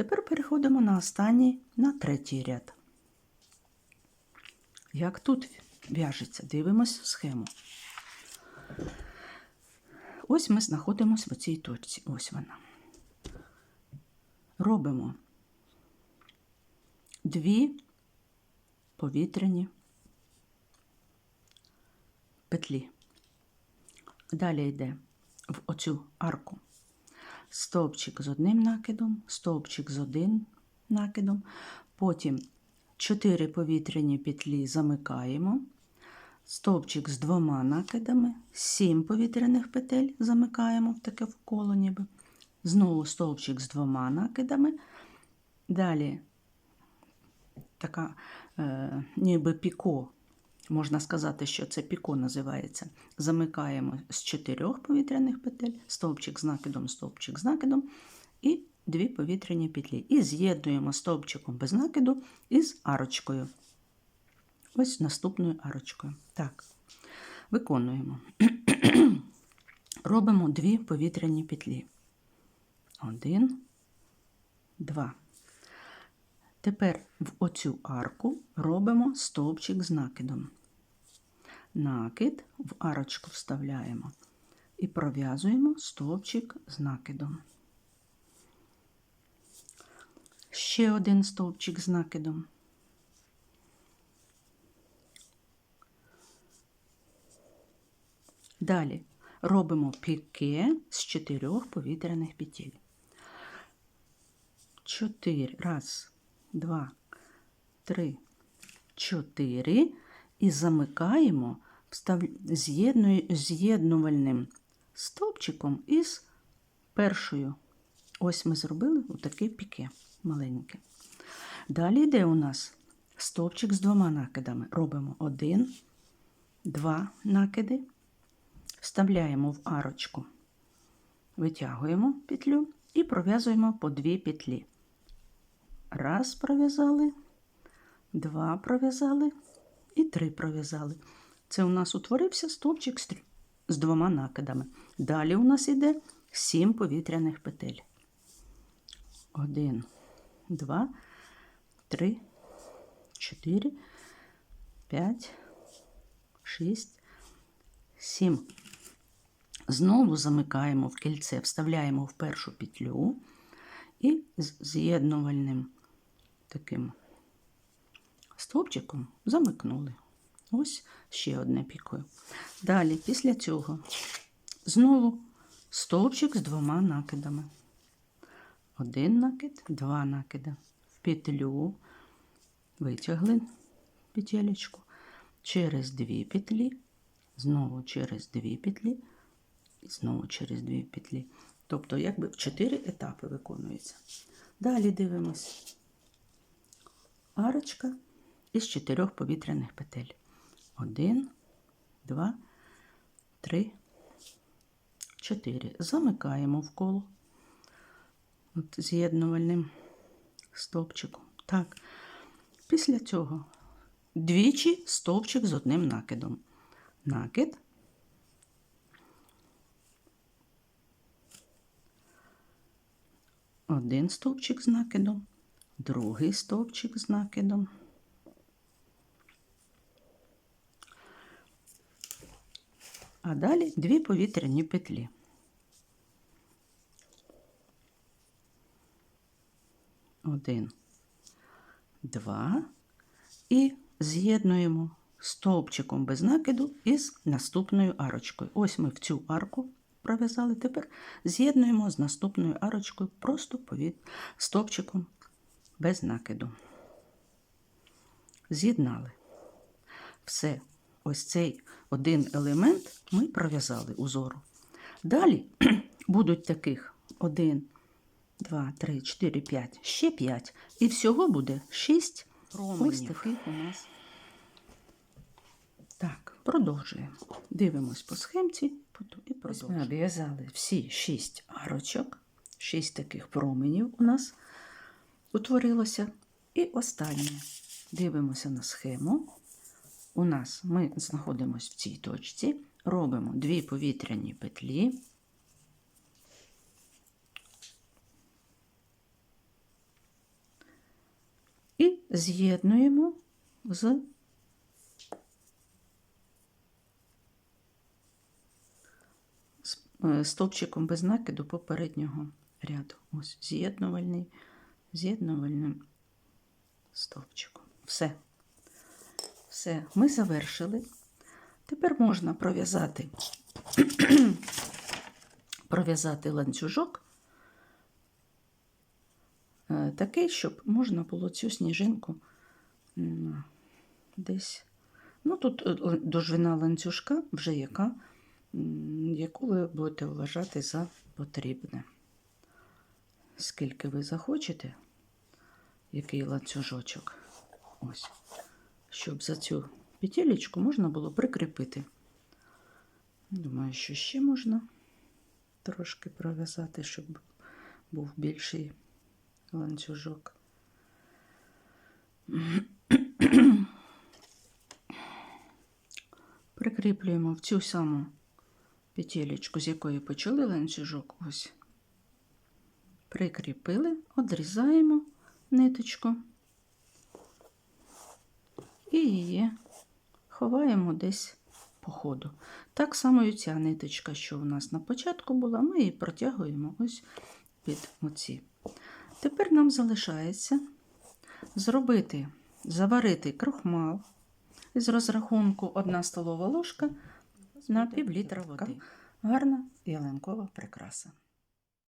Тепер переходимо на останній, на третій ряд. Як тут в'яжеться? Дивимось схему. Ось ми знаходимося в цій точці. Ось вона. Робимо дві повітряні петлі. Далі йде в оцю арку стовпчик з одним накидом, стовпчик з одним накидом, потім 4 повітряні петлі замикаємо, стовпчик з двома накидами, 7 повітряних петель замикаємо в таке в коло ніби. Знову стовпчик з двома накидами. Далі така е, ніби піко. Можна сказати, що це піко називається. Замикаємо з чотирьох повітряних петель, стовпчик з накидом, стовпчик з накидом і дві повітряні петлі. І з'єднуємо стовпчиком без накиду із арочкою. Ось наступною арочкою. Так, виконуємо. Робимо дві повітряні петлі. Один, два. Тепер в оцю арку робимо стовпчик з накидом. Накид в арочку вставляємо і пров'язуємо стовпчик з накидом. Ще один стовпчик з накидом. Далі робимо піке з чотирьох повітряних петель. Чотири. Раз, два, три, чотири. І замикаємо з'єднувальним стовпчиком із першою. Ось ми зробили отаке піке маленьке. Далі йде у нас стовпчик з двома накидами. Робимо один, два накиди, вставляємо в арочку, витягуємо петлю і пров'язуємо по дві петлі. Раз пров'язали, два пров'язали і три пров'язали. Це у нас утворився стовпчик з, двома накидами. Далі у нас йде сім повітряних петель. Один, два, три, чотири, п'ять, шість, сім. Знову замикаємо в кільце, вставляємо в першу петлю і з з'єднувальним таким стовпчиком замикнули. Ось ще одне пікою. Далі, після цього, знову стовпчик з двома накидами. Один накид, два накиди. В петлю витягли петелечку, через дві петлі, знову через дві петлі, і знову через дві петлі. Тобто, якби в чотири етапи виконується. Далі дивимось. Арочка із чотирьох повітряних петель. Один, два, три, чотири. Замикаємо в коло з'єднувальним стовпчиком. Так. Після цього двічі стовпчик з одним накидом. Накид. Один стовпчик з накидом, другий стовпчик з накидом. А далі дві повітряні петлі. Один, два. І з'єднуємо стовпчиком без накиду із наступною арочкою. Ось ми в цю арку пров'язали. Тепер з'єднуємо з наступною арочкою просто повід стовпчиком без накиду. З'єднали. Все, ось цей один елемент ми пров'язали узору. Далі будуть таких один, два, три, чотири, п'ять, ще п'ять. І всього буде шість Променів. Ось таких у нас. Так, продовжуємо. Дивимось по схемці і Ось ми продовжуємо. обв'язали Всі шість арочок, шість таких променів у нас утворилося. І останнє. Дивимося на схему. У нас ми знаходимося в цій точці, робимо дві повітряні петлі. І з'єднуємо з е, стовпчиком без накиду попереднього ряду. Ось з'єднувальний, з'єднувальним стовпчиком. Все. Все, ми завершили. Тепер можна пров'язати пров'язати ланцюжок е, такий, щоб можна було цю сніжинку десь. Ну, тут е, довжина ланцюжка вже яка, яку ви будете вважати за потрібне. Скільки ви захочете, який ланцюжочок. Ось. Щоб за цю петелечку можна було прикріпити. Думаю, що ще можна трошки пров'язати, щоб був більший ланцюжок. Прикріплюємо в цю саму петелечку, з якої почали ланцюжок. Ось. Прикріпили, одрізаємо ниточку і її ховаємо десь по ходу. Так само і ця ниточка, що у нас на початку була, ми її протягуємо ось під оці. Тепер нам залишається зробити, заварити крохмал з розрахунку 1 столова ложка на пів літра води. Гарна ялинкова прикраса.